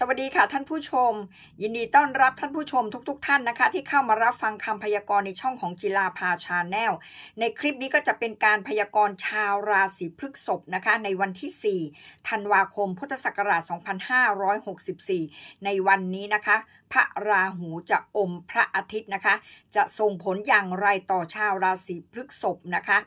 สวัสดีค่ะท่านผู้ชม ยินดีต้อนรับท่านผู้ชมทุกๆทท่านนะคะ ที่เข้ามารับฟังคำพยากรณ์ในช่องของจิลาภาชาแนลในคลิปนี้ก็จะเป็นการพยากรณ์ชาวราศีพฤษภนะคะ ในวันที่ 4 ธันวาคม พุทธศักราช 2564 ในวันนี้นะคะ พระราหูจะอมพระอาทิตย์นะคะ จะส่งผลอย่างไรต่อชาวราศีพฤษภนะคะ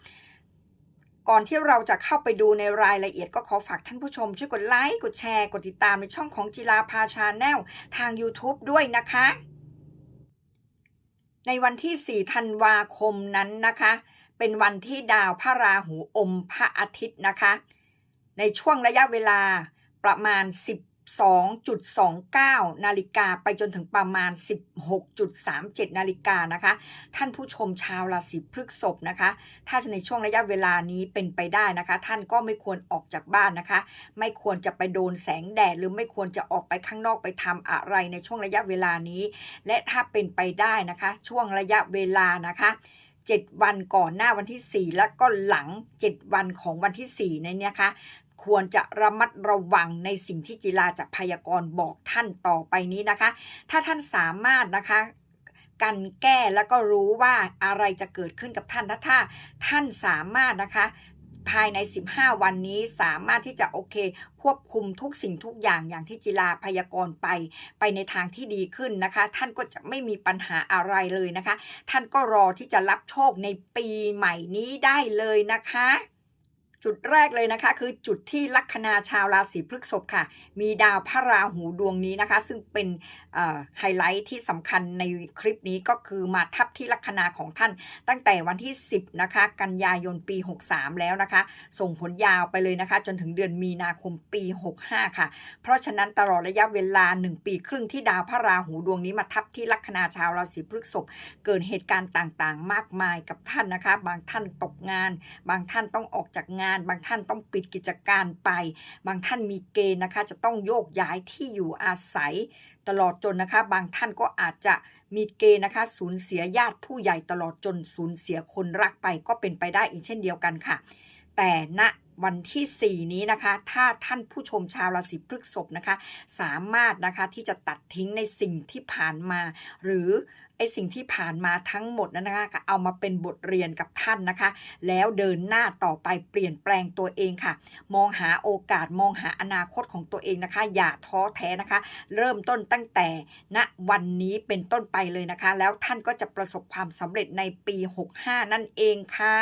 ก่อนที่เราจะเข้าไปดูในรายละเอียดก็ขอฝากท่านผู้ชม ช่วยกดไลค์ กดแชร์ กดติดตามในช่องของจิลาพาชาแนลทาง YouTube ด้วยนะคะ ในวันที่ 4 ธันวาคมนั้นนะคะ เป็นวันที่ดาวพระราหูอมพระอาทิตย์นะคะ ในช่วงระยะเวลาประมาณ 12.29 นาฬิกาไปจนถึงประมาณ 16.37 นาฬิกานะคะ ท่านผู้ชมชาวราศีพฤษภนะคะ ถ้าในช่วงระยะเวลานี้เป็นไปได้นะคะ ท่านก็ไม่ควรออกจากบ้านนะคะ ไม่ควรจะไปโดนแสงแดด หรือไม่ควรจะออกไปข้างนอกไปทำอะไรในช่วงระยะเวลานี้ และถ้าเป็นไปได้นะคะ ช่วงระยะเวลานะคะ7วันก่อนหน้าวันที่ 4 แล้วก็หลัง 7 วันของวันที่ 4 ในนี้นะคะ ควรจะระมัดระวังในสิ่งที่จิลาจะพยากรณ์บอกท่านต่อไปนี้นะคะ ถ้าท่านสามารถนะคะกันแก้แล้วก็รู้ว่าอะไรจะเกิดขึ้นกับท่านถ้าถ้าท่านสามารถนะคะภายใน 15 วันนี้สามารถที่จะโอเค ควบคุมทุกสิ่งทุกอย่างอย่างที่จิลาพยากรณ์ไป ไปในทางที่ดีขึ้นนะคะ ท่านก็จะไม่มีปัญหาอะไรเลยนะคะ ท่านก็รอที่จะรับโชคในปีใหม่นี้ได้เลยนะคะ จุดแรกเลยนะคะ คือจุดที่ลัคนาชาวราศีพฤษภค่ะ มีดาวพระราหูดวงนี้นะคะ ซึ่งเป็นไฮไลท์ที่สำคัญในคลิปนี้ก็คือมาทับที่ลัคนาของท่าน ตั้งแต่วันที่ 10 นะคะ กันยายนปี 63 แล้วนะคะ ส่งผลยาวไปเลยนะคะ จนถึงเดือนมีนาคมปี 65 ค่ะ เพราะฉะนั้นตลอดระยะเวลา 1 ปีครึ่งที่ดาวพระราหูดวงนี้มาทับที่ลัคนาชาวราศีพฤษภเกิดเหตุการณ์ต่างๆ มากมายกับท่านนะคะ บางท่านตกงาน บางท่านต้องออกจากงานบางท่านต้องปิดกิจการไป บางท่านมีเกณฑ์นะคะ จะต้องโยกย้ายที่อยู่อาศัยตลอดจนนะคะ บางท่านก็อาจจะมีเกณฑ์นะคะสูญเสียญาติผู้ใหญ่ตลอดจนสูญเสียคนรักไปก็เป็นไปได้อีกเช่นเดียวกันค่ะ แต่ณวันที่ 4 นี้นะคะ ถ้าท่านผู้ชมชาวราศีพฤษภนะคะ สามารถนะคะที่จะตัดทิ้งในสิ่งที่ผ่านมา หรือไอสิ่งที่ผ่านมาทั้งหมดนั้นนะคะเอามาเป็นบทเรียนกับท่านนะคะ แล้วเดินหน้าต่อไปเปลี่ยนแปลงตัวเองค่ะ มองหาโอกาสมองหาอนาคตของตัวเองนะคะ อย่าท้อแท้นะคะ เริ่มต้นตั้งแต่ณวันนี้เป็นต้นไปเลยนะคะ แล้วท่านก็จะประสบความสำเร็จในปี 65 นั่นเองค่ะ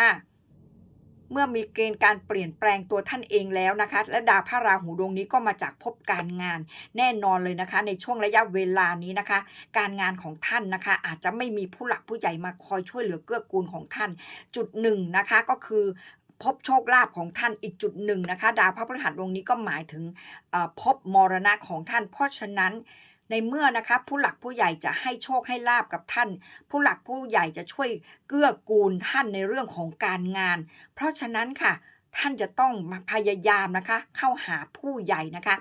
เมื่อมีเกณฑ์การเปลี่ยนแปลงตัวท่านเองแล้วนะคะ และดาวพระราหูดวงนี้ก็มาจากพบการงานแน่นอนเลยนะคะ ในช่วงระยะเวลานี้นะคะ การงานของท่านนะคะ อาจจะไม่มีผู้หลักผู้ใหญ่มาคอยช่วยเหลือเกื้อกูลของท่าน จุดหนึ่งนะคะก็คือพบโชคลาภของท่านอีกจุดหนึ่งนะคะ ดาวพระพฤหัสดวงนี้ก็หมายถึงพบมรณะของท่าน เพราะฉะนั้น ในเมื่อนะคะผู้หลักผู้ใหญ่จะให้โชคให้ลาบกับท่าน ผู้หลักผู้ใหญ่จะช่วยเกื้อกูลท่านในเรื่องของการงาน เพราะฉะนั้นค่ะ ท่านจะต้องมาพยายามนะคะ เข้าหาผู้ใหญ่นะคะ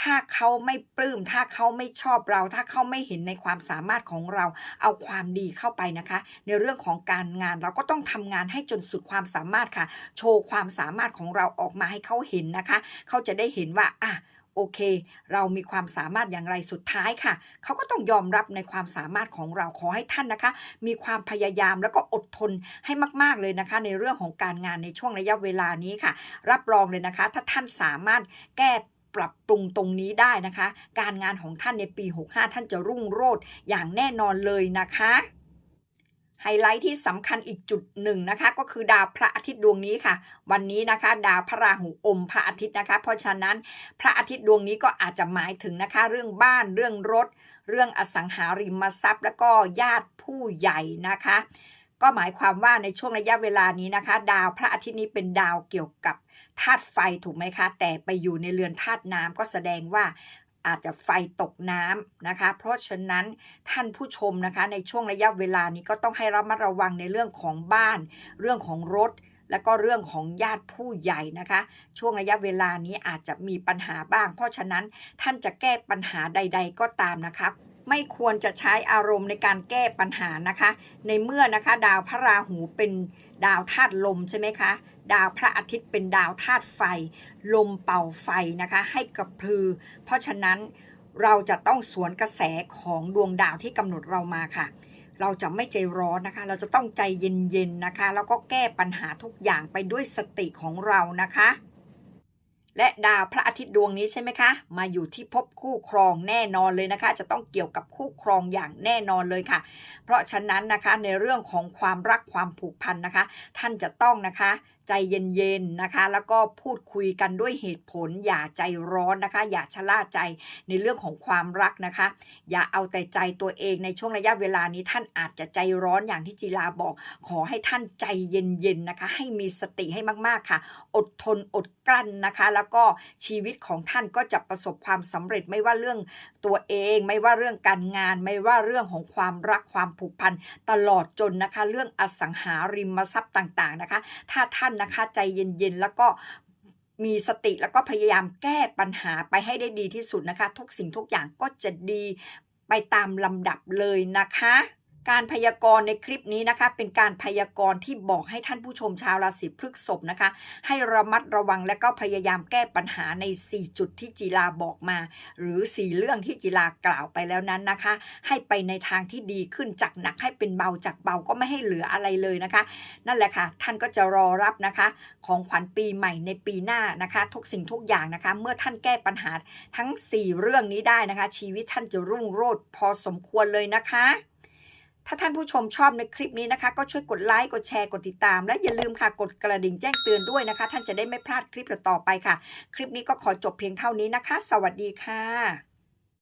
ถ้าเขาไม่ปลื้มถ้าเขาไม่ชอบเรา ถ้าเขาไม่เห็นในความสามารถของเราเอาความดีเข้าไปนะคะ ในเรื่องของการงานเราก็ต้องทำงานให้จนสุดความสามารถค่ะ โชว์ความสามารถของเราออกมาให้เขาเห็นนะคะ เขาจะได้เห็นว่าอะ โอเค เรามีความสามารถอย่างไรสุดท้ายค่ะ เขาก็ต้องยอมรับในความสามารถของเราขอให้ท่านนะคะ มีความพยายามแล้วก็อดทนให้มาก ๆเลยนะคะ ในเรื่องของการงานในช่วงระยะเวลานี้ค่ะ รับรองเลยนะคะ ถ้าท่านสามารถแก้ปรับปรุงตรงนี้ได้นะคะ การงานของท่านในปี 65 ท่านจะรุ่งโรจน์อย่างแน่นอนเลยนะคะ ไฮไลท์ที่สำคัญอีกจุดหนึ่งนะคะ ก็คือดาวพระอาทิตย์ดวงนี้ค่ะ วันนี้นะคะ ดาวพระราหูอมพระอาทิตย์นะคะ เพราะฉะนั้นพระอาทิตย์ดวงนี้ก็อาจจะหมายถึงนะคะ เรื่องบ้านเรื่องรถ เรื่องอสังหาริมทรัพย์ แล้วก็ญาติผู้ใหญ่นะคะ ก็หมายความว่าในช่วงระยะเวลานี้นะคะ ดาวพระอาทิตย์นี้เป็นดาวเกี่ยวกับธาตุไฟถูกไหมคะ แต่ไปอยู่ในเรือนธาตุน้ำก็แสดงว่า อาจจะไฟตกน้ำนะคะ เพราะฉะนั้นท่านผู้ชมนะคะ ในช่วงระยะเวลานี้ก็ต้องให้ระมัดระวังในเรื่องของบ้าน เรื่องของรถ และก็เรื่องของญาติผู้ใหญ่นะคะ ช่วงระยะเวลานี้อาจจะมีปัญหาบ้าง เพราะฉะนั้นท่านจะแก้ปัญหาใด ๆ ก็ตามนะคะ ไม่ควรจะใช้อารมณ์ในการแก้ปัญหานะคะ ในเมื่อนะคะ ดาวพระราหูเป็นดาวธาตุลมใช่ไหมคะ ดาวพระอาทิตย์เป็นดาวธาตุไฟ ลมเป่าไฟนะคะ ให้กระพือ เพราะฉะนั้นเราจะต้องสวนกระแสของดวงดาวที่กำหนดเรามาค่ะเราจะไม่ใจร้อนนะคะ เราจะต้องใจเย็นๆนะคะ แล้วก็แก้ปัญหาทุกอย่างไปด้วยสติของเรานะคะ และดาวพระอาทิตย์ดวงนี้ใช่ไหมคะ มาอยู่ที่พบคู่ครองแน่นอนเลยนะคะ จะต้องเกี่ยวกับคู่ครองอย่างแน่นอนเลยค่ะ เพราะฉะนั้นนะคะในเรื่องของความรักความผูกพันนะคะ ท่านจะต้องนะคะ ใจเย็นๆนะคะ แล้วก็พูดคุยกันด้วยเหตุผล อย่าใจร้อนนะคะ อย่าชะล่าใจในเรื่องของความรักนะคะ อย่าเอาแต่ใจตัวเองในช่วงระยะเวลานี้ท่านอาจจะใจร้อนอย่างที่จีลาบอก ขอให้ท่านใจเย็นๆนะคะ ให้มีสติให้มากๆค่ะ อดทนอดกลั้นนะคะ แล้วก็ชีวิตของท่านก็จะประสบความสำเร็จไม่ว่าเรื่องตัวเอง ไม่ว่าเรื่องการงาน ไม่ว่าเรื่องของความรักความผูกพันตลอดจนนะคะ เรื่องอสังหาริมทรัพย์ต่างๆนะคะ ถ้าท่านนะคะ ใจเย็นๆ แล้วก็มีสติแล้วก็พยายามแก้ปัญหาไปให้ได้ดีที่สุดนะคะ ทุกสิ่งทุกอย่างก็จะดีไปตามลำดับเลยนะคะ การพยากรณ์ในคลิปนี้นะคะเป็นการพยากรณ์ที่บอกให้ท่านผู้ชมชาวราศีพฤษภนะคะ ให้ระมัดระวังและก็พยายามแก้ปัญหาใน 4 จุดที่จีลาบอกมา หรือ 4 เรื่องที่จีลากล่าวไปแล้วนั้นนะคะ ให้ไปในทางที่ดีขึ้นจากหนักให้เป็นเบาจากเบาก็ไม่ให้เหลืออะไรเลยนะคะ นั่นแหละค่ะ ท่านก็จะรอรับนะคะ ของขวัญปีใหม่ในปีหน้านะคะ ทุกสิ่งทุกอย่างนะคะ เมื่อท่านแก้ปัญหาทั้ง 4 เรื่องนี้ได้นะคะ ชีวิตท่านจะรุ่งโรจน์พอสมควรเลยนะคะ ถ้าท่านผู้ชมชอบในคลิปนี้นะคะ ก็ช่วยกดไลค์ กดแชร์ กดติดตาม และอย่าลืมค่ะ กดกระดิ่งแจ้งเตือนด้วยนะคะ ท่านจะได้ไม่พลาดคลิปต่อๆไปค่ะ คลิปนี้ก็ขอจบเพียงเท่านี้นะคะ สวัสดีค่ะ